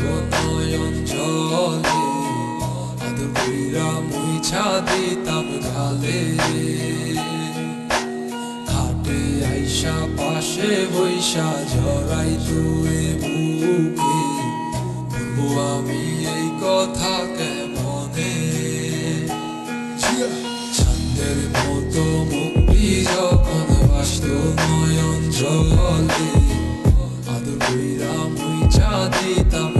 জলে আদর কইরা মুইছা দিতাম গালে খাটে আইসা পাশে বৈশা জড়াই তুই বুকে বলব আমি এই কথা কেমনে ছন্দের মতো মুক্তি যখন বাসত নয়ন জলে আদর কইরা মুইচা দিতাম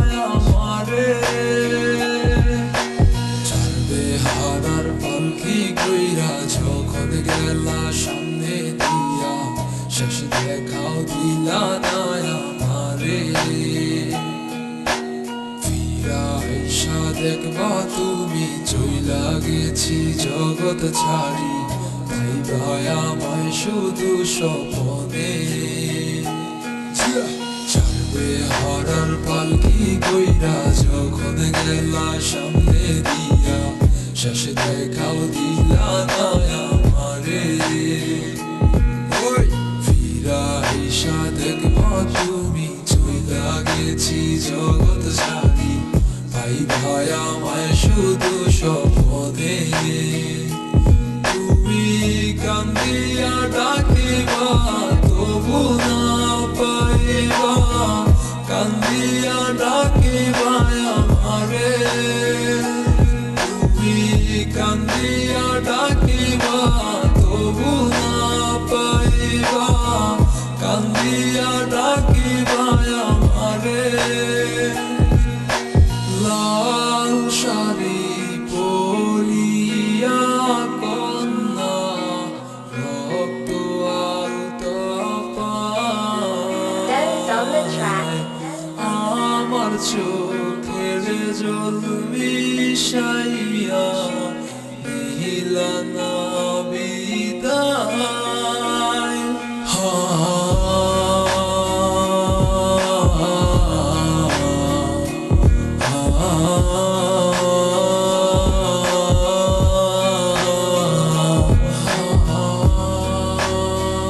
পালকি কইরা যখন গেলা সামনে দিয়া, শেষ দেখাও দিলা না আমারে। ফিরা দেখবা তুমি, চইলা গেছি জগৎ ছাড়ি, তাই ভাই আমায় শুধু স্বপনে। চলবে হারার পালকি কইরা, যখন গেলা সামনে দিয়া দিলা না আমারে ওই ফিরা ঈশা দেখবা তুমি চইলা গেছি জগৎ ছাড়ি ভাই ভাই আমায় শুধু স্বপনে তুমি কান্দিয়া ডাকিবা তবু না পাইবা কান্দিয়া ডাকিবা আমারে লাল শাড়ি পরিয়া কন্যা রক্ত আলতা. আমার চোখের জল মিশাইয়া মিহিলা না